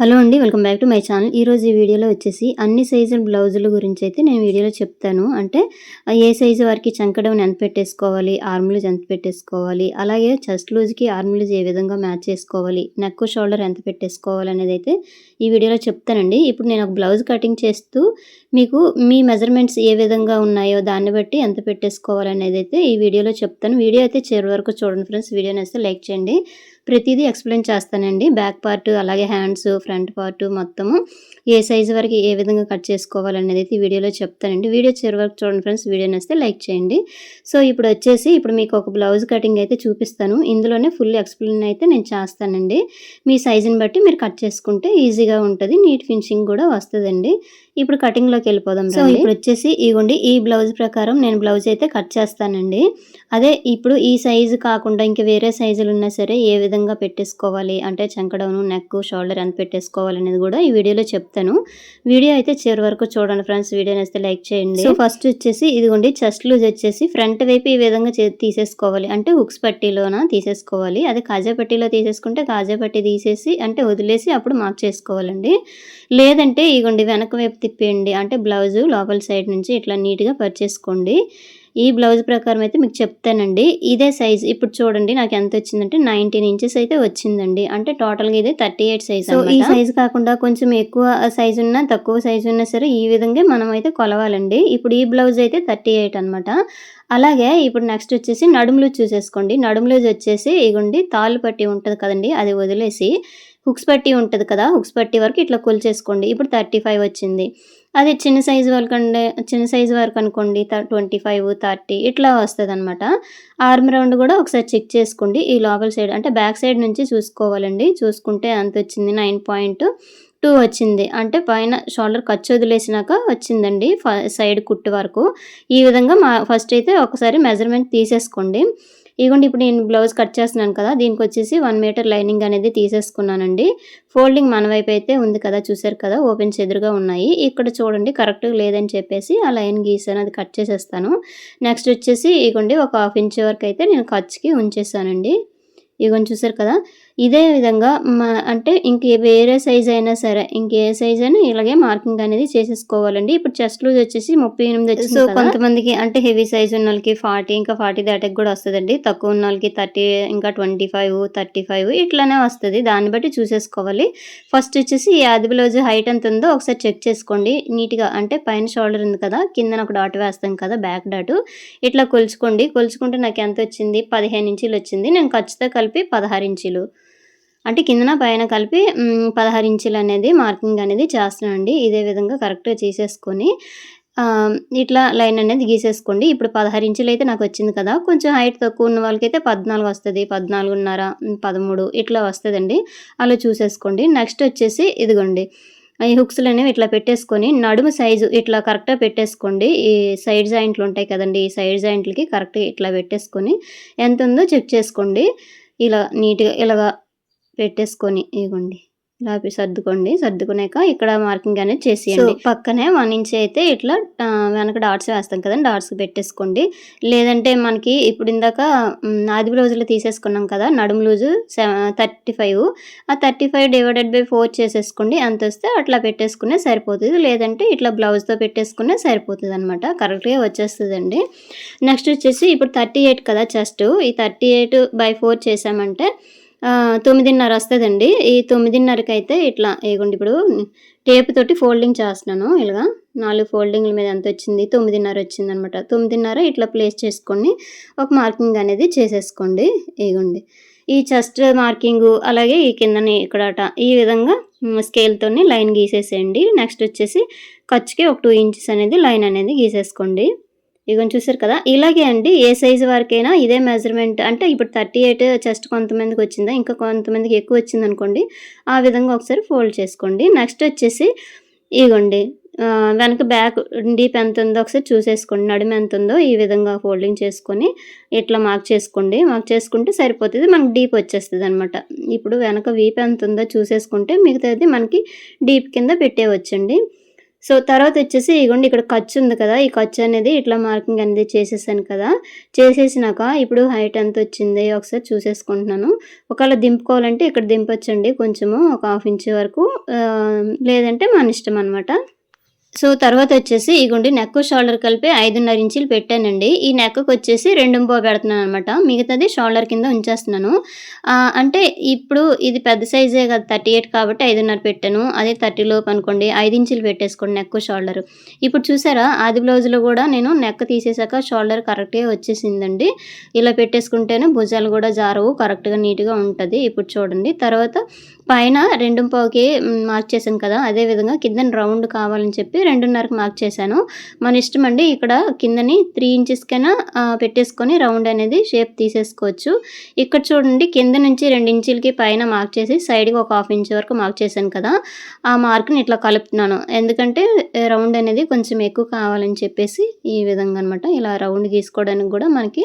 Hello అండి welcome back to my channel. ఈరోజు ఈ వీడియోలో వచ్చేసి అన్ని సైజుల బ్లౌజుల గురించి అయితే నేను వీడియోలో చెప్తాను. అంటే ఏ సైజు వారికి చంకడం ఎంత పెట్టేసుకోవాలి ఆర్మ్ లూజ్ ఎంత పెట్టేసుకోవాలి అలాగే చెస్ట్ లూజ్కి ఆర్మ్ లూజ్ ఏ విధంగా మ్యాచ్ చేసుకోవాలి నెక్ షోల్డర్ ఎంత పెట్టేసుకోవాలి అనేది అయితే ఈ వీడియోలో చెప్తానండి. ఇప్పుడు నేను ఒక బ్లౌజ్ కటింగ్ చేస్తూ మీకు మీ మెజర్మెంట్స్ ఏ విధంగా ఉన్నాయో దాన్ని బట్టి ఎంత పెట్టేసుకోవాలి అనేది అయితే ఈ వీడియోలో చెప్తాను. వీడియో అయితే చివరి వరకు చూడండి ఫ్రెండ్స్. వీడియోని అయితే లైక్ చేయండి. ప్రతిదీ ఎక్స్ప్లెయిన్ చేస్తానండి. బ్యాక్ పార్ట్ అలాగే హ్యాండ్స్ ఫ్రంట్ పార్ట్ మొత్తము ఏ సైజు వరకు ఏ విధంగా కట్ చేసుకోవాలనేది అయితే ఈ వీడియోలో చెప్తానండి. వీడియో చివరి వరకు చూడండి ఫ్రెండ్స్. వీడియో నచ్చితే లైక్ చేయండి. సో ఇప్పుడు వచ్చేసి ఇప్పుడు మీకు ఒక బ్లౌజ్ కటింగ్ అయితే చూపిస్తాను. ఇందులోనే ఫుల్ ఎక్స్ప్లెయిన్ అయితే నేను చేస్తానండి. మీ సైజుని బట్టి మీరు కట్ చేసుకుంటే ఈజీగా ఉంటుంది. నీట్ ఫినిషింగ్ కూడా వస్తుందండి. ఇప్పుడు కటింగ్లోకి వెళ్ళిపోదాం సో ఇప్పుడు వచ్చేసి ఇగోండి ఈ బ్లౌజ్ ప్రకారం నేను బ్లౌజ్ అయితే కట్ చేస్తానండి. అదే ఇప్పుడు ఈ సైజు కాకుండా ఇంకా వేరే సైజులు ఉన్నా సరే ఏ విధంగా పెట్టేసుకోవాలి? అంటే చంకడౌను నెక్ షోల్డర్ ఎంత పెట్టేసుకోవాలి అనేది కూడా ఈ వీడియోలో చెప్తాను. వీడియో అయితే చివరి వరకు చూడండి ఫ్రెండ్స్ వీడియో వస్తే లైక్ చేయండి. సో ఫస్ట్ వచ్చేసి ఇదిగోండి చెస్ట్ లూజ్ వచ్చేసి ఫ్రంట్ వైపు ఈ విధంగా తీసేసుకోవాలి. అంటే హుక్స్ పట్టీలోన తీసేసుకోవాలి. అదే కాజా పట్టీలో తీసేసుకుంటే కాజా పట్టీ తీసేసి అంటే వదిలేసి అప్పుడు మార్క్ చేసుకోవాలండి. లేదంటే ఇగోండి వెనక వైపు తిప్పేయండి. అంటే బ్లౌజు లోపల సైడ్ నుంచి ఇట్లా నీట్గా పర్చేసుకోండి ఈ బ్లౌజ్ ప్రకారం అయితే మీకు చెప్తానండి. ఇదే సైజ్ ఇప్పుడు చూడండి నాకు ఎంత వచ్చిందంటే నైన్టీన్ ఇంచెస్ అయితే వచ్చిందండి. అంటే టోటల్గా ఇదే థర్టీ ఎయిట్ సైజ్ సో ఈ సైజ్ కాకుండా కొంచెం ఎక్కువ సైజ్ ఉన్నా తక్కువ సైజ్ ఉన్నా సరే ఈ విధంగా మనం అయితే కొలవాలండి. ఇప్పుడు ఈ బ్లౌజ్ అయితే థర్టీ ఎయిట్ అనమాట అలాగే ఇప్పుడు నెక్స్ట్ వచ్చేసి నడుములు చూసేసుకోండి. నడుములు వచ్చేసి ఇగోండి తాళ్ళు పట్టి ఉంటుంది కదండి అది వదిలేసి హుక్స్ పట్టి ఉంటుంది కదా హుక్స్ పట్టి వరకు ఇట్లా కొలిచేసుకోండి ఇప్పుడు థర్టీ ఫైవ్ వచ్చింది. అది చిన్న సైజు వరకు అంటే చిన్న సైజు వరకు అనుకోండి ట్వంటీ ఫైవ్ థర్టీ ఇట్లా వస్తుంది అనమాట ఆర్మ్ రౌండ్ కూడా ఒకసారి చెక్ చేసుకోండి. ఈ లోపల సైడ్ అంటే బ్యాక్ సైడ్ నుంచి చూసుకోవాలండి. చూసుకుంటే అంత వచ్చింది నైన్ పాయింట్ టూ వచ్చింది. అంటే పైన షోల్డర్ ఖర్చు వదిలేసినాక వచ్చిందండి సైడ్ కుట్టు వరకు. ఈ విధంగా మా ఫస్ట్ అయితే ఒకసారి మెజర్మెంట్ తీసేసుకోండి. ఇదిగోండి ఇప్పుడు నేను బ్లౌజ్ కట్ చేస్తున్నాను కదా దీనికి వచ్చేసి వన్ మీటర్ లైనింగ్ అనేది తీసేసుకున్నానండి. ఫోల్డింగ్ మన వైపు అయితే ఉంది కదా చూసారు కదా ఓపెన్స్ ఎదురుగా ఉన్నాయి. ఇక్కడ చూడండి కరెక్ట్గా లేదని చెప్పేసి ఆ లైన్ గీసాను అది కట్ చేసేస్తాను. నెక్స్ట్ వచ్చేసి ఇదిగోండి ఒక హాఫ్ ఇంచ్ వరకు అయితే నేను ఖర్చుకి ఉంచేసానండి. ఇవన్నీ చూసారు కదా ఇదే విధంగా మా అంటే ఇంక వేరే సైజ్ అయినా సరే ఇంకే సైజ్ అయినా ఇలాగే మార్కింగ్ అనేది చేసేసుకోవాలండి. ఇప్పుడు చెస్ట్ లూజ్ వచ్చేసి ముప్పై ఎనిమిది సో కొంతమందికి అంటే హెవీ సైజ్ ఉన్న వాళ్ళకి ఫార్టీ ఇంకా ఫార్టీ దాటకి కూడా వస్తుందండి. తక్కువ ఉన్న వాళ్ళకి థర్టీ ఇంకా ట్వంటీ ఫైవ్ థర్టీ ఫైవ్ ఇట్లానే వస్తుంది. దాన్ని బట్టి చూసేసుకోవాలి. ఫస్ట్ వచ్చేసి ఈ ఆది బ్లౌజ్ హైట్ ఎంత ఉందో ఒకసారి చెక్ చేసుకోండి. నీట్గా అంటే పైన షోల్డర్ ఉంది కదా కింద ఒక డాట్ వేస్తాం కదా బ్యాక్ డాట్ ఇట్లా కొలుచుకోండి. కొలుచుకుంటే నాకు ఎంత వచ్చింది? పదిహేను ఇంచులు వచ్చింది. నేను ఖర్చుతో కలిపి పదహారు ఇంచులు. అంటే కిందన పైన కలిపి పదహారు ఇంచులు అనేది మార్కింగ్ అనేది చేస్తున్నానండి. ఇదే విధంగా కరెక్ట్గా చేసేసుకొని ఇట్లా లైన్ అనేది గీసేసుకోండి. ఇప్పుడు పదహారు ఇంచులు అయితే నాకు వచ్చింది కదా కొంచెం హైట్ తక్కువ ఉన్న వాళ్ళకైతే పద్నాలుగు వస్తుంది పద్నాలుగున్నర పదమూడు ఇట్లా వస్తుందండి. అలా చూసేసుకోండి. నెక్స్ట్ వచ్చేసి ఇదిగోండి ఈ హుక్స్లు అనేవి ఇట్లా పెట్టేసుకొని నడుము సైజు ఇట్లా కరెక్ట్గా పెట్టేసుకోండి. ఈ సైడ్ జాయింట్లు ఉంటాయి కదండి ఈ సైడ్ జాయింట్లకి కరెక్ట్గా ఇట్లా పెట్టేసుకొని ఎంత ఉందో చెక్ చేసుకోండి. ఇలా నీట్గా ఇలాగా పెట్టేసుకొని ఇవ్వండి ఇలా సర్దుకోండి. సర్దుకునేక ఇక్కడ మార్కింగ్ అనేది చేసేయండి. పక్కనే వన్ ఇంచ్ అయితే ఇట్లా వెనక డాట్స్ వేస్తాం కదండి డాట్స్ పెట్టేసుకోండి. లేదంటే మనకి ఇప్పుడు ఇందాక ఆది బ్లౌజులు తీసేసుకున్నాం కదా నడుము లూజు థర్టీ ఫైవ్. ఆ thirty five divided by four చేసేసుకోండి. అంత వస్తే అట్లా పెట్టేసుకునే సరిపోతుంది. లేదంటే ఇట్లా బ్లౌజ్తో పెట్టేసుకునే సరిపోతుంది అనమాట కరెక్ట్గా వచ్చేస్తుందండి. నెక్స్ట్ వచ్చేసి ఇప్పుడు థర్టీ ఎయిట్ కదా చెస్ట్. ఈ థర్టీ ఎయిట్ బై ఫోర్ చేసామంటే తొమ్మిదిన్నర వస్తుందండి. ఈ తొమ్మిదిన్నరకి అయితే ఇట్లా ఇగోండి ఇప్పుడు టేప్ తోటి ఫోల్డింగ్ చేస్తున్నాను. ఇలాగా నాలుగు ఫోల్డింగ్ల మీద ఎంత వచ్చింది తొమ్మిదిన్నర వచ్చింది అనమాట తొమ్మిదిన్నర ఇట్లా ప్లేస్ చేసుకొని ఒక మార్కింగ్ అనేది చేసేసుకోండి ఇగోండి ఈ చెస్ట్ మార్కింగు అలాగే ఈ కిందని ఇక్కడ ఈ విధంగా స్కేల్తోని లైన్ గీసేసేయండి. నెక్స్ట్ వచ్చేసి ఖర్చుకి ఒక టూ ఇంచెస్ అనేది లైన్ అనేది గీసేసుకోండి. ఇగో చూసారు కదా? ఇలాగే అండి ఏ సైజు వరకైనా ఇదే మెజర్మెంట్ అంటే ఇప్పుడు థర్టీ ఎయిట్ చెస్ట్ కొంతమందికి వచ్చిందా? ఇంకా కొంతమందికి ఎక్కువ వచ్చింది అనుకోండి ఆ విధంగా ఒకసారి ఫోల్డ్ చేసుకోండి. నెక్స్ట్ వచ్చేసి ఇగోండి వెనక బ్యాక్ డీప్ ఎంత ఉందో ఒకసారి చూసేసుకోండి. నడుము ఎంత ఉందో ఈ విధంగా ఫోల్డింగ్ చేసుకొని ఇట్లా మార్క్ చేసుకోండి. మార్క్ చేసుకుంటే సరిపోతుంది మనకి డీప్ వచ్చేస్తుంది అనమాట ఇప్పుడు వెనక వీప్ ఎంత ఉందో చూసేసుకుంటే మిగతాది మనకి డీప్ కింద పెట్టేవచ్చండి సో తర్వాత వచ్చేసి ఇగోండి ఇక్కడ ఖర్చు ఉంది కదా ఈ ఖర్చు అనేది ఇట్లా మార్కింగ్ అనేది చేసేసాను కదా. చేసేసినాక ఇప్పుడు హైట్ ఎంత వచ్చింది ఒకసారి చూసేసుకుంటున్నాను. ఒకవేళ దింపుకోవాలంటే ఇక్కడ దింపొచ్చండి కొంచెము ఒక హాఫ్ ఇంచ్ వరకు లేదంటే మన ఇష్టం అనమాట సో తర్వాత వచ్చేసి ఇగుండి నెక్ షోల్డర్ కలిపి ఐదున్నర ఇంచులు పెట్టానండి. ఈ నెక్కి వచ్చేసి రెండు పో పెడుతున్నాను అనమాట మిగతాది షోల్డర్ కింద ఉంచేస్తున్నాను. అంటే ఇప్పుడు ఇది పెద్ద సైజే కదా థర్టీ ఎయిట్ కాబట్టి ఐదున్నర పెట్టాను. అదే థర్టీ లోపు అనుకోండి ఐదు ఇంచులు పెట్టేసుకోండి నెక్ షోల్డర్. ఇప్పుడు చూసారా ఆది బ్లౌజ్లో కూడా నేను నెక్ తీసేసాక షోల్డర్ కరెక్ట్గా వచ్చేసిందండి. ఇలా పెట్టేసుకుంటేనే భుజాలు కూడా జారవు కరెక్ట్గా నీట్గా ఉంటుంది. ఇప్పుడు చూడండి తర్వాత పైన రెండు పావుకి మార్క్ చేశాను కదా అదే విధంగా కింద రౌండ్ కావాలని చెప్పి రెండున్నరకు మార్క్ చేశాను. మన ఇష్టం అండి ఇక్కడ కిందని త్రీ ఇంచెస్కైనా పెట్టేసుకొని రౌండ్ అనేది షేప్ తీసేసుకోవచ్చు. ఇక్కడ చూడండి కింద నుంచి రెండు ఇంచులకి పైన మార్క్ చేసి సైడ్కి ఒక హాఫ్ ఇంచ్ వరకు మార్క్ చేశాను కదా ఆ మార్క్ని ఇట్లా కలుపుతున్నాను. ఎందుకంటే రౌండ్ అనేది కొంచెం ఎక్కువ కావాలని చెప్పేసి ఈ విధంగా అనమాట ఇలా రౌండ్ గీసుకోవడానికి కూడా మనకి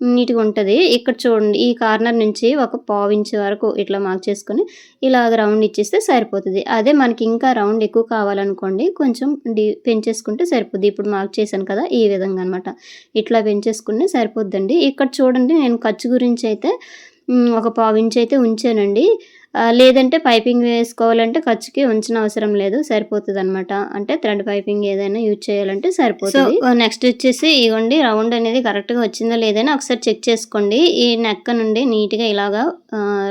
నీట్గా ఉంటుంది. ఇక్కడ చూడండి ఈ కార్నర్ నుంచి ఒక పావు వరకు ఇట్లా మార్క్ చేసుకొని ఇలాగ రౌండ్ ఇచ్చేస్తే సరిపోతుంది. అదే మనకి ఇంకా రౌండ్ ఎక్కువ కావాలనుకోండి కొంచెం డి పెంచేసుకుంటే సరిపోద్ది. ఇప్పుడు మార్క్ చేశాను కదా ఈ విధంగా అనమాట ఇట్లా పెంచేసుకుంటే సరిపోద్దండి. ఇక్కడ చూడండి నేను ఖర్చు గురించి అయితే ఒక పావు అయితే ఉంచానండి. లేదంటే పైపింగ్ వేసుకోవాలంటే ఖర్చుకి ఉంచిన అవసరం లేదు సరిపోతుంది అనమాట అంటే థ్రెడ్ పైపింగ్ ఏదైనా యూజ్ చేయాలంటే సరిపోతుంది. నెక్స్ట్ వచ్చేసి ఇవ్వండి రౌండ్ అనేది కరెక్ట్గా వచ్చిందో లేదని ఒకసారి చెక్ చేసుకోండి. ఈ నెక్క నుండి నీట్గా ఇలాగా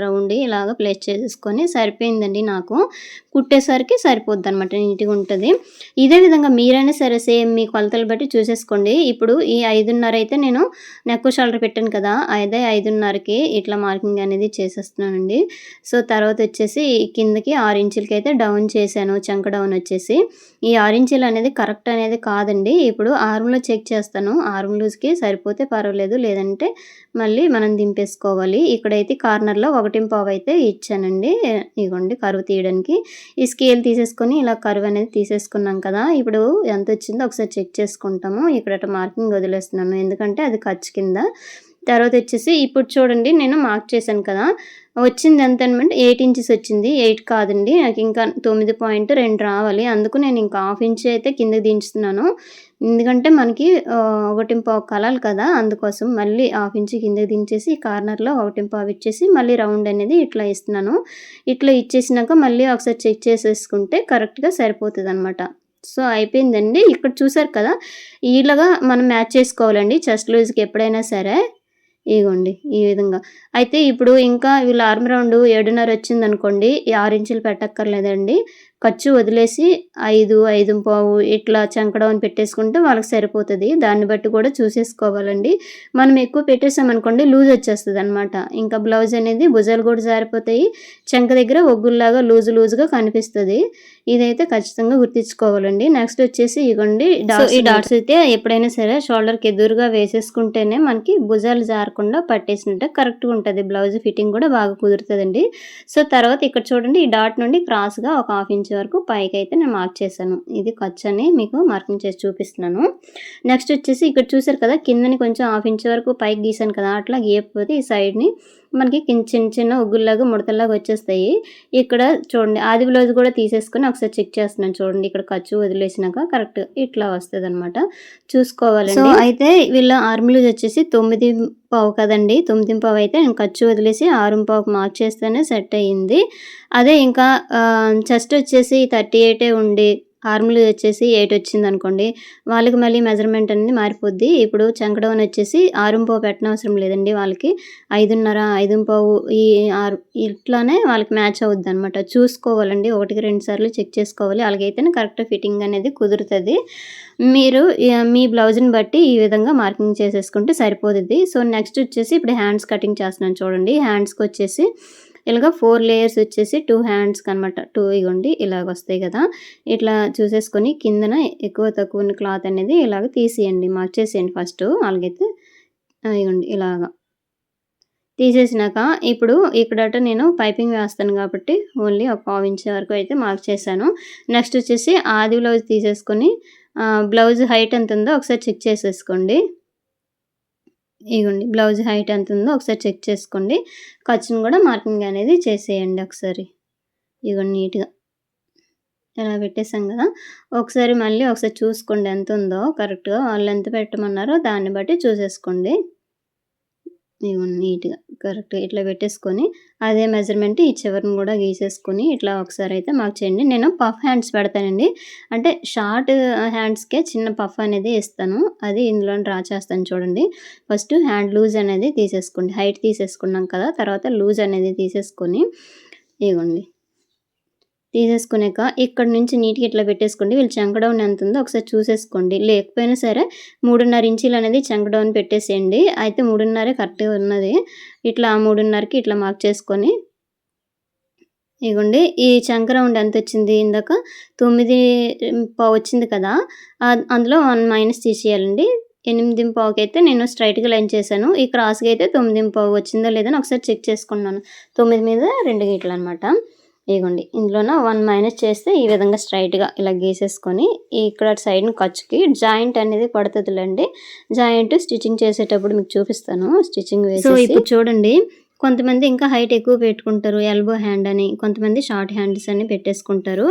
రౌండ్ ఇలాగా ప్లేస్ చేసేసుకొని సరిపోయిందండి నాకు. కుట్టేసరికి సరిపోద్ది అనమాట నీట్గా ఉంటుంది. ఇదే విధంగా మీరైనా సరే సేమ్ మీ కొలతలు బట్టి చూసేసుకోండి. ఇప్పుడు ఈ ఐదున్నర అయితే నేను నెక్ షోల్డర్ పెట్టాను కదా అదే ఐదున్నరకి ఇట్లా మార్కింగ్ అనేది చేసేస్తున్నానండి. సో తర్వాత వచ్చేసి కిందకి ఆరు ఇంచులకి అయితే డౌన్ చేశాను చంక డౌన్ వచ్చేసి. ఈ ఆరు ఇంచులు అనేది కరెక్ట్ అనేది కాదండి. ఇప్పుడు ఆర్మ్లో చెక్ చేస్తాను. ఆర్మ్ లూజ్కి సరిపోతే పర్వాలేదు. లేదంటే మళ్ళీ మనం దింపేసుకోవాలి. ఇక్కడైతే కార్నర్లో ఒకటి పావు అయితే ఇచ్చానండి. ఇగోండి కరువు తీయడానికి. ఈ స్కేల్ తీసేసుకొని ఇలా కరువు అనేది తీసేసుకున్నాం కదా. ఇప్పుడు ఎంత వచ్చిందో ఒకసారి చెక్ చేసుకుంటాము. ఇక్కడ మార్కింగ్ వదిలేస్తున్నాను. ఎందుకంటే అది ఖర్చు కింద. తర్వాత వచ్చేసి ఇప్పుడు చూడండి నేను మార్క్ చేశాను కదా. వచ్చింది ఎంత అనమాట ఎయిట్ ఇంచెస్ వచ్చింది. ఎయిట్ కాదండి. నాకు ఇంకా తొమ్మిది పాయింట్ రెండు రావాలి. అందుకు నేను ఇంకా హాఫ్ ఇంచ్ అయితే కిందకి దించుతున్నాను. ఎందుకంటే మనకి ఒకటింపావు కలాలి కదా. అందుకోసం మళ్ళీ హాఫ్ ఇంచ్ కిందకి దించేసి కార్నర్లో ఒకటింపావు ఇచ్చేసి మళ్ళీ రౌండ్ అనేది ఇట్లా ఇస్తున్నాను ఇట్లా ఇచ్చేసినాక మళ్ళీ ఒకసారి చెక్ చేసేసుకుంటే కరెక్ట్గా సరిపోతుంది అనమాట సో అయిపోయిందండి. ఇక్కడ చూసారు కదా? ఇలాగా మనం మ్యాచ్ చేసుకోవాలండి. చెస్ట్ లూజ్కి ఎప్పుడైనా సరే. ఇగోండి ఈ విధంగా. అయితే ఇప్పుడు ఇంకా వీళ్ళ ఆర్మ్ రౌండ్ ఏడున్నర వచ్చిందనుకోండి ఆరు ఇంచులు పెట్టక్కర్లేదండి. ఖర్చు వదిలేసి ఐదు ఐదు పావు ఇట్లా చంకడం పెట్టేసుకుంటే వాళ్ళకి సరిపోతుంది. దాన్ని బట్టి కూడా చూసేసుకోవాలండి. మనం ఎక్కువ పెట్టేసామనుకోండి లూజ్ వచ్చేస్తుంది అనమాట ఇంకా బ్లౌజ్ అనేది భుజాలు కూడా జారిపోతాయి. చంక దగ్గర ఒగ్గుల్లాగా లూజ్ లూజ్గా కనిపిస్తుంది. ఇదైతే ఖచ్చితంగా గుర్తించుకోవాలండి. నెక్స్ట్ వచ్చేసి ఇగోండి ఈ డాట్స్ అయితే ఎప్పుడైనా సరే షోల్డర్కి ఎదురుగా వేసేసుకుంటేనే మనకి భుజాలు జారకుండా పట్టేసినట్టే కరెక్ట్గా ఉంటుంది. బ్లౌజ్ ఫిట్టింగ్ కూడా బాగా కుదురుతుందండి. సో తర్వాత ఇక్కడ చూడండి ఈ డాట్ నుండి క్రాస్గా ఒక హాఫ్ ఇంచ్ వరకు పైకి అయితే నేను మార్క్ చేశాను. ఇది ఖర్చు అని మీకు మార్కింగ్ చేసి చూపిస్తున్నాను. నెక్స్ట్ వచ్చేసి ఇక్కడ చూసారు కదా కిందని కొంచెం హాఫ్ ఇంచ్ వరకు పైకి గీసాను కదా అట్లా గీయకపోతే ఈ సైడ్ని మనకి చిన్న చిన్న ఉగ్గుల్లాగా ముడతల్లాగా వచ్చేస్తాయి. ఇక్కడ చూడండి ఆది బ్లౌజ్ కూడా తీసేసుకొని ఒకసారి చెక్ చేస్తున్నాను చూడండి. ఇక్కడ ఖర్చు వదిలేసినాక కరెక్ట్ ఇట్లా వస్తుంది అనమాట చూసుకోవాలండి అయితే వీళ్ళ ఆర్మీలు వచ్చేసి తొమ్మిది పావు కదండి. తొమ్మిది పావు అయితే నేను ఖర్చు వదిలేసి ఆరు పావుకు మార్క్ చేస్తేనే సెట్ అయ్యింది. అదే ఇంకా చెస్ట్ వచ్చేసి థర్టీ ఎయిటే ఉండి ఆర్మ్లు వచ్చేసి ఎయిట్ వచ్చింది అనుకోండి వాళ్ళకి మళ్ళీ మెజర్మెంట్ అనేది మారిపోద్ది. ఇప్పుడు చంకడవన్ వచ్చేసి ఆరుంపావు పెట్టనవసరం లేదండి వాళ్ళకి. ఐదున్నర ఐదుంపావు ఈ ఆరు ఇట్లానే వాళ్ళకి మ్యాచ్ అవుద్ది అనమాట చూసుకోవాలండి ఒకటికి రెండు సార్లు చెక్ చేసుకోవాలి. అలాగైతేనే కరెక్ట్ ఫిట్టింగ్ అనేది కుదురుతుంది. మీరు మీ బ్లౌజ్ని బట్టి ఈ విధంగా మార్కింగ్ చేసేసుకుంటే సరిపోతుంది సో నెక్స్ట్ వచ్చేసి ఇప్పుడు హ్యాండ్స్ కటింగ్ చేస్తున్నాను చూడండి. హ్యాండ్స్కి వచ్చేసి ఇలాగ ఫోర్ లేయర్స్ వచ్చేసి టూ హ్యాండ్స్కి అనమాట టూ ఇగోండి ఇలాగ వస్తాయి కదా. ఇట్లా చూసేసుకొని కిందన ఎక్కువ తక్కువ క్లాత్ అనేది ఇలాగ తీసేయండి మార్చేసేయండి ఫస్ట్ అలాగైతే ఇవ్వండి ఇలాగా. తీసేసినాక ఇప్పుడు ఇక్కడట నేను పైపింగ్ వేస్తాను కాబట్టి ఓన్లీ ఒక పావు ఇంచ్ వరకు అయితే మార్క్ చేశాను నెక్స్ట్ వచ్చేసి ఆది బ్లౌజ్ తీసేసుకొని బ్లౌజ్ హైట్ ఎంత ఉందో ఒకసారి చెక్ చేసేసుకోండి. ఇగోండి బ్లౌజ్ హైట్ ఎంత ఉందో ఒకసారి చెక్ చేసుకోండి. ఖర్చును కూడా మార్కింగ్ అనేది చేసేయండి ఒకసారి. ఇగోండి నీట్గా ఇలా పెట్టేసాం కదా. ఒకసారి మళ్ళీ ఒకసారి చూసుకోండి ఎంత ఉందో కరెక్ట్గా వాళ్ళు ఎంత పెట్టమన్నారో దాన్ని బట్టి చూసేసుకోండి. ఇవ్వండి నీట్గా. కరెక్ట్గా ఇట్లా పెట్టేసుకొని అదే మెజర్మెంట్ ఈ చివరిని కూడా గీసేసుకొని ఇట్లా ఒకసారి అయితే మాకు చేయండి. నేను పఫ్ హ్యాండ్స్ పెడతానండి. అంటే షార్ట్ హ్యాండ్స్కే uh, చిన్న పఫ్ అనేది ఇస్తాను. అది ఇందులో డ్రా చేస్తాను చూడండి. ఫస్ట్ హ్యాండ్ లూజ్ అనేది తీసేసుకోండి. హైట్ తీసేసుకున్నాం కదా తర్వాత లూజ్ అనేది తీసేసుకొని ఇవ్వండి తీసేసుకునేక ఇక్కడ నుంచి నీట్గా ఇట్లా పెట్టేసుకోండి. వీళ్ళు చంకడౌన్ ఎంత ఉందో ఒకసారి చూసేసుకోండి. లేకపోయినా సరే మూడున్నర ఇంచీలు అనేది చంకడౌన్ పెట్టేసేయండి. అయితే మూడున్నరే కరెక్ట్గా ఉన్నది. ఇట్లా మూడున్నరకి ఇట్లా మార్క్ చేసుకొని ఇగోండి. ఈ చంక రౌండ్ ఎంత వచ్చింది? ఇందాక తొమ్మిది పావు వచ్చింది కదా. అందులో వన్ మైనస్ తీసేయాలండి. ఎనిమిది పావుకి అయితే నేను స్ట్రైట్గా లైన్ చేశాను. ఈ క్రాస్కి అయితే తొమ్మిది పావు వచ్చిందో లేదని ఒకసారి చెక్ చేసుకున్నాను. తొమ్మిది మీద రెండు గీట్లు అనమాట ఇగోండి. ఇందులోన వన్ మైనస్ చేస్తే ఈ విధంగా స్ట్రైట్గా ఇలా గీసేసుకొని ఇక్కడ సైడ్ ఖర్చుకి జాయింట్ అనేది పడుతుందిలేండి. జాయింట్ స్టిచ్చింగ్ చేసేటప్పుడు మీకు చూపిస్తాను. స్టిచ్చింగ్ వేసి ఇప్పుడు చూడండి కొంతమంది ఇంకా హైట్ ఎక్కువ పెట్టుకుంటారు ఎల్బో హ్యాండ్ అని కొంతమంది షార్ట్ హ్యాండ్స్ అని పెట్టేసుకుంటారు.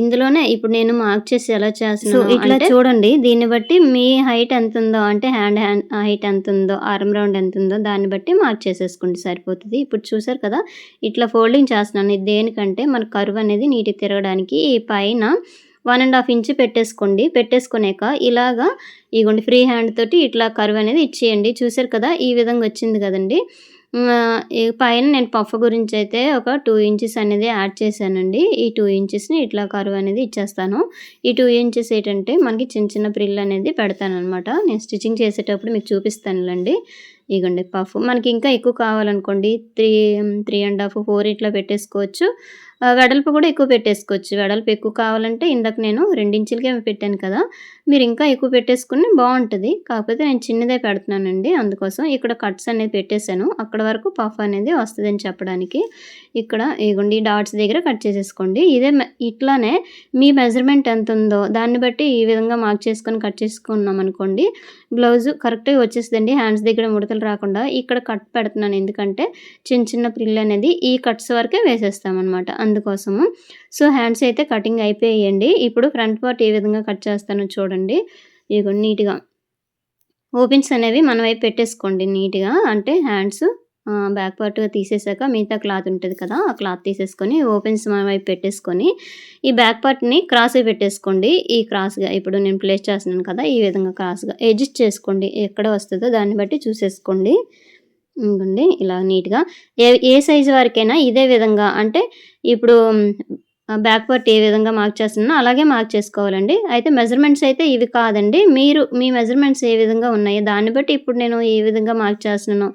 ఇందులోనే ఇప్పుడు నేను మార్క్ చేసి ఎలా చేస్తున్నాను ఇట్లా చూడండి. దీన్ని బట్టి మీ హైట్ ఎంత ఉందో అంటే హ్యాండ్ హ్యాండ్ హైట్ ఎంత ఉందో ఆర్మ్ రౌండ్ ఎంత ఉందో దాన్ని బట్టి మార్క్ చేసేసుకోండి సరిపోతుంది. ఇప్పుడు చూసారు కదా ఇట్లా ఫోల్డింగ్ చేస్తున్నాను. ఇది దేనికంటే మన కరువు అనేది నీటి తిరగడానికి ఈ పైన వన్ అండ్ హాఫ్ ఇంచ్ పెట్టేసుకోండి. పెట్టేసుకునేక ఇలాగా ఇగోండి ఫ్రీ హ్యాండ్ తోటి ఇట్లా కరువు అనేది ఇచ్చేయండి. చూసారు కదా ఈ విధంగా వచ్చింది కదండి. పైన నేను పఫ్ గురించి అయితే ఒక టూ ఇంచెస్ అనేది యాడ్ చేశానండి. ఈ టూ ఇంచెస్ని ఇట్లా కరువు అనేది ఇచ్చేస్తాను. ఈ టూ ఇంచెస్ ఏంటంటే మనకి చిన్న చిన్న ప్రిల్ అనేది పెడతాను అనమాట నేను స్టిచ్చింగ్ చేసేటప్పుడు మీకు చూపిస్తానులేండి. ఇగండి పఫ్. మనకి ఇంకా ఎక్కువ కావాలనుకోండి three three and half four ఇట్లా పెట్టేసుకోవచ్చు. వెడల్పు కూడా ఎక్కువ పెట్టేసుకోవచ్చు. వెడల్పు ఎక్కువ కావాలంటే ఇందాక నేను రెండించులకే పెట్టాను కదా మీరు ఇంకా ఎక్కువ పెట్టేసుకుని బాగుంటుంది. కాకపోతే నేను చిన్నదే పెడుతున్నానండి. అందుకోసం ఇక్కడ కట్స్ అనేది పెట్టేశాను. అక్కడ వరకు పఫ్ అనేది వస్తుందని చెప్పడానికి. ఇక్కడ ఇగోండి డాట్స్ దగ్గర కట్ చేసేసుకోండి. ఇదే ఇట్లానే మీ మెజర్మెంట్ ఎంత ఉందో దాన్ని బట్టి ఈ విధంగా మార్క్ చేసుకొని కట్ చేసుకున్నాం అనుకోండి. బ్లౌజ్ కరెక్ట్గా వచ్చేస్తుందండి. హ్యాండ్స్ దగ్గర ముడతలు రాకుండా ఇక్కడ కట్ పెడుతున్నాను. ఎందుకంటే చిన్న చిన్న ప్రిల్ అనేది ఈ కట్స్ వరకే వేసేస్తామన్నమాట అందుకోసము. సో హ్యాండ్స్ అయితే కటింగ్ అయిపోయేయండి. ఇప్పుడు ఫ్రంట్ పార్ట్ ఏ విధంగా కట్ చేస్తానో చూడండి. ఇదిగో నీట్గా. ఓపెన్స్ అనేవి మన వైపు పెట్టేసుకోండి నీట్గా. అంటే హ్యాండ్స్ బ్యాక్ పార్ట్ తీసేసాక మిగతా క్లాత్ ఉంటుంది కదా ఆ క్లాత్ తీసేసుకొని ఓపెన్స్ మన వైపు పెట్టేసుకొని ఈ బ్యాక్ పార్ట్ని క్రాస్ పెట్టేసుకోండి. ఈ క్రాస్గా ఇప్పుడు నేను ప్లేస్ చేస్తున్నాను కదా ఈ విధంగా క్రాస్గా అడ్జస్ట్ చేసుకోండి. ఎక్కడ వస్తుందో దాన్ని బట్టి చూసేసుకోండి. ఇంకండి ఇలా నీట్గా ఏ ఏ సైజు వరకైనా ఇదే విధంగా అంటే ఇప్పుడు బ్యాక్ పార్ట్ ఏ విధంగా మార్క్ చేస్తున్నానో అలాగే మార్క్ చేసుకోవాలండి. అయితే మెజర్మెంట్స్ అయితే ఇవి కాదండి. మీరు మీ మెజర్మెంట్స్ ఏ విధంగా ఉన్నాయో దాన్ని బట్టి ఇప్పుడు నేను ఏ విధంగా మార్క్ చేస్తున్నాను.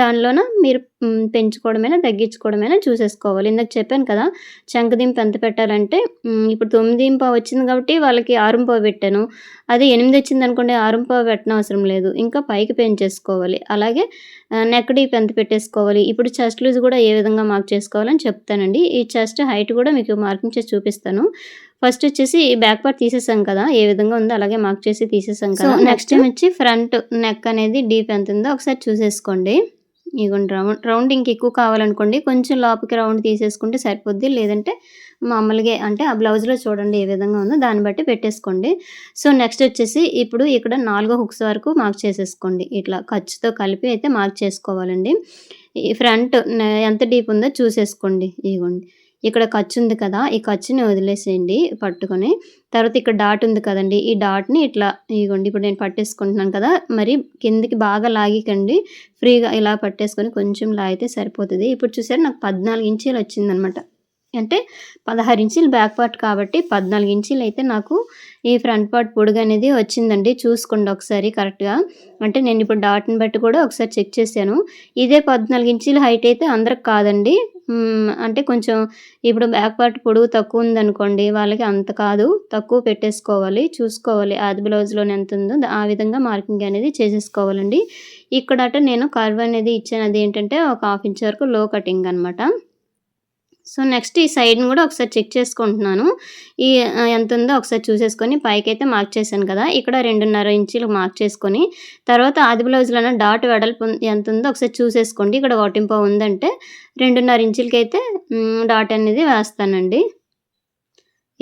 దానిలోన మీరు పెంచుకోవడమైనా తగ్గించుకోవడమైనా చూసేసుకోవాలి. ఇందాక చెప్పాను కదా చంకదింపు ఎంత పెట్టాలంటే ఇప్పుడు తొమ్మిది ఇంపావు వచ్చింది కాబట్టి వాళ్ళకి ఆరుంపావు పెట్టాను. అదే ఎనిమిది వచ్చింది అనుకోండి ఆరుంపావు పెట్టిన అవసరం లేదు. ఇంకా పైకి పెంచేసుకోవాలి. అలాగే నెక్ డీప్ ఎంత పెట్టేసుకోవాలి. ఇప్పుడు చెస్ట్ లూజ్ కూడా ఏ విధంగా మార్క్ చేసుకోవాలని చెప్తానండి. ఈ చెస్ట్ హైట్ కూడా మీకు మార్కింగ్ చేసి చూపిస్తాను. ఫస్ట్ వచ్చేసి బ్యాక్ పార్ట్ తీసేసాం కదా ఏ విధంగా ఉందో అలాగే మార్క్ చేసి తీసేసాం కదా. నెక్స్ట్ టైం వచ్చి ఫ్రంట్ నెక్ అనేది డీప్ ఎంత ఉందో ఒకసారి చూసేసుకోండి. ఇగోండి రౌండ్ రౌండ్ ఇంక ఎక్కువ కావాలనుకోండి కొంచెం లోపలికి రౌండ్ తీసేసుకుంటే సరిపోద్ది. లేదంటే మామూలుగా అంటే ఆ బ్లౌజ్లో చూడండి ఏ విధంగా ఉందో దాన్ని బట్టి పెట్టేసుకోండి. సో నెక్స్ట్ వచ్చేసి ఇప్పుడు ఇక్కడ నాలుగో హుక్స్ వరకు మార్క్ చేసేసుకోండి. ఇట్లా ఖర్చుతో కలిపి అయితే మార్క్ చేసుకోవాలండి. ఈ ఫ్రంట్ ఎంత డీప్ ఉందో చూసేసుకోండి. ఇగోండి. ఇక్కడ ఖర్చు ఉంది కదా ఈ ఖర్చుని వదిలేసేయండి పట్టుకొని. తర్వాత ఇక్కడ డాట్ ఉంది కదండి ఈ డాట్ని ఇట్లా ఇగోండి ఇప్పుడు నేను పట్టేసుకుంటున్నాను కదా మరి కిందికి బాగా లాగికండి ఫ్రీగా ఇలా పట్టేసుకొని కొంచెం లాగితే సరిపోతుంది. ఇప్పుడు చూసారు నాకు పద్నాలుగు ఇంచీలు వచ్చిందనమాట. అంటే పదహారు ఇంచులు బ్యాక్ పార్ట్ కాబట్టి పద్నాలుగు ఇంచులు అయితే నాకు ఈ ఫ్రంట్ పార్ట్ పొడుగు అనేది వచ్చిందండి. చూసుకోండి ఒకసారి కరెక్ట్గా అంటే నేను ఇప్పుడు డాట్ని బట్టి కూడా ఒకసారి చెక్ చేశాను. ఇదే పద్నాలుగు ఇంచులు హైట్ అయితే అందరికి కాదండి. అంటే కొంచెం ఇప్పుడు బ్యాక్ పార్ట్ పొడుగు తక్కువ ఉందనుకోండి వాళ్ళకి అంత కాదు. తక్కువ పెట్టేసుకోవాలి చూసుకోవాలి. ఆది బ్లౌజ్లోనే ఎంత ఉందో ఆ విధంగా మార్కింగ్ అనేది చేసేసుకోవాలండి. ఇక్కడ నేను కర్వ్ అనేది ఇచ్చాను. అది ఏంటంటే ఒక హాఫ్ ఇంచ్ వరకు లో కటింగ్ అనమాట సో నెక్స్ట్ ఈ సైడ్ని కూడా ఒకసారి చెక్ చేసుకుంటున్నాను. ఈ ఎంత ఉందో ఒకసారి చూసేసుకొని పైకి అయితే మార్క్ చేశాను కదా ఇక్కడ రెండున్నర ఇంచులు మార్క్ చేసుకొని తర్వాత ఆది బ్లౌజ్లోనే డాట్ వెడల్పు ఎంత ఉందో ఒకసారి చూసేసుకోండి. ఇక్కడ ఓటింపో ఉందంటే రెండున్నర ఇంచులకి అయితే డాట్ అనేది వేస్తానండి.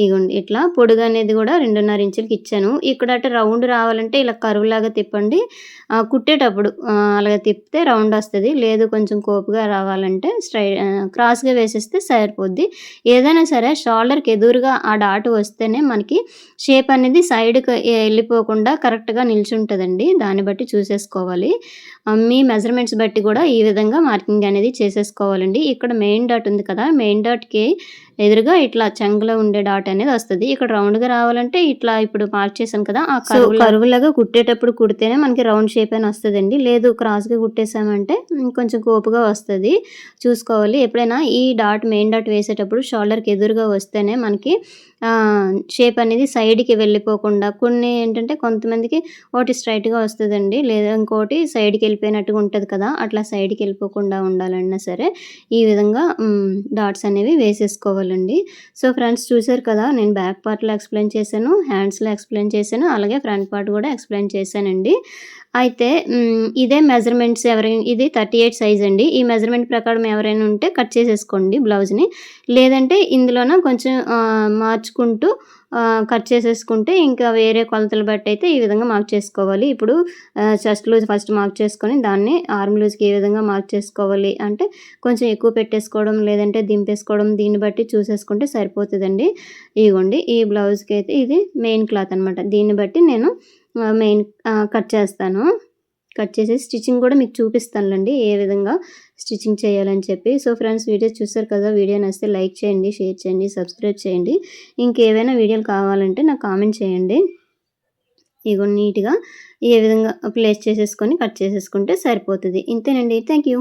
ఇగోండి ఇట్లా పొడుగు అనేది కూడా రెండున్నర ఇంచులకి ఇచ్చాను. ఇక్కడ అటు రౌండ్ రావాలంటే ఇలా కరువులాగా తిప్పండి. కుట్టేటప్పుడు అలాగే తిప్పితే రౌండ్ వస్తుంది. లేదు కొంచెం కోపుగా రావాలంటే స్ట్రై క్రాస్గా వేసేస్తే సరిపోద్ది. ఏదైనా సరే షోల్డర్కి ఎదురుగా ఆ డాట్ వస్తేనే మనకి షేప్ అనేది సైడ్కి వెళ్ళిపోకుండా కరెక్ట్గా నిల్చుంటుందండి. దాన్ని బట్టి చూసేసుకోవాలి. మీ మెజర్మెంట్స్ బట్టి కూడా ఈ విధంగా మార్కింగ్ అనేది చేసేసుకోవాలండి. ఇక్కడ మెయిన్ డాట్ ఉంది కదా మెయిన్ డాట్కి ఎదురుగా ఇట్లా చెంగులో ఉండే డాట్ అనేది వస్తుంది. ఇక్కడ రౌండ్గా రావాలంటే ఇట్లా ఇప్పుడు మార్క్ చేశాను కదా ఆ కరువు కరువులాగా కుట్టేటప్పుడు కుడితేనే మనకి రౌండ్ షేప్ అని వస్తుందండి. లేదు క్రాస్గా కుట్టేసామంటే కొంచెం కోపుగా వస్తుంది. చూసుకోవాలి. ఎప్పుడైనా ఈ డాట్ మెయిన్ డాట్ వేసేటప్పుడు షోల్డర్కి ఎదురుగా వస్తేనే మనకి షేప్ అనేది సైడ్కి వెళ్ళిపోకుండా కొన్ని ఏంటంటే కొంతమందికి ఒకటి స్ట్రైట్గా వస్తుందండి. లేదా ఇంకోటి సైడ్కి వెళ్ళిపోయినట్టుగా ఉంటుంది కదా అట్లా సైడ్కి వెళ్ళిపోకుండా ఉండాలన్నా సరే ఈ విధంగా డాట్స్ అనేవి వేసేసుకోవాలండి. సో ఫ్రెండ్స్ చూసారు కదా నేను బ్యాక్ పార్ట్లో ఎక్స్ప్లెయిన్ చేశాను హ్యాండ్స్లో ఎక్స్ప్లెయిన్ చేశాను అలాగే ఫ్రంట్ పార్ట్ కూడా ఎక్స్ప్లెయిన్ చేశానండి. అయితే ఇదే మెజర్మెంట్స్ ఎవరైనా ఇది థర్టీ ఎయిట్ సైజ్ అండి. ఈ మెజర్మెంట్ ప్రకారం ఎవరైనా ఉంటే కట్ చేసేసుకోండి బ్లౌజ్ని లేదంటే ఇందులోన కొంచెం మార్చుకుంటూ కట్ చేసేసుకుంటే ఇంకా వేరే కొలతలు బట్టి అయితే ఈ విధంగా మార్క్ చేసుకోవాలి. ఇప్పుడు చెస్ట్ లూజ్ ఫస్ట్ మార్క్ చేసుకొని దాన్ని ఆర్మ్ లూజ్కి ఏ విధంగా మార్క్ చేసుకోవాలి అంటే కొంచెం ఎక్కువ పెట్టేసుకోవడం లేదంటే దింపేసుకోవడం దీన్ని బట్టి చూసేసుకుంటే సరిపోతుందండి. ఇదిగోండి ఈ బ్లౌజ్కి అయితే ఇది మెయిన్ క్లాత్ అనమాట దీన్ని బట్టి నేను మెయిన్ కట్ చేస్తాను. కట్ చేసి స్టిచ్చింగ్ కూడా మీకు చూపిస్తానులేండి ఏ విధంగా స్టిచ్చింగ్ చేయాలని చెప్పి. సో ఫ్రెండ్స్ వీడియో చూసారు కదా వీడియో నచ్చితే లైక్ చేయండి షేర్ చేయండి సబ్స్క్రైబ్ చేయండి. ఇంకేవైనా వీడియోలు కావాలంటే నాకు కామెంట్ చేయండి. ఇగో నీట్గా ఏ విధంగా ప్లేస్ చేసేసుకొని కట్ చేసేసుకుంటే సరిపోతుంది. ఇంతేనండి. Thank you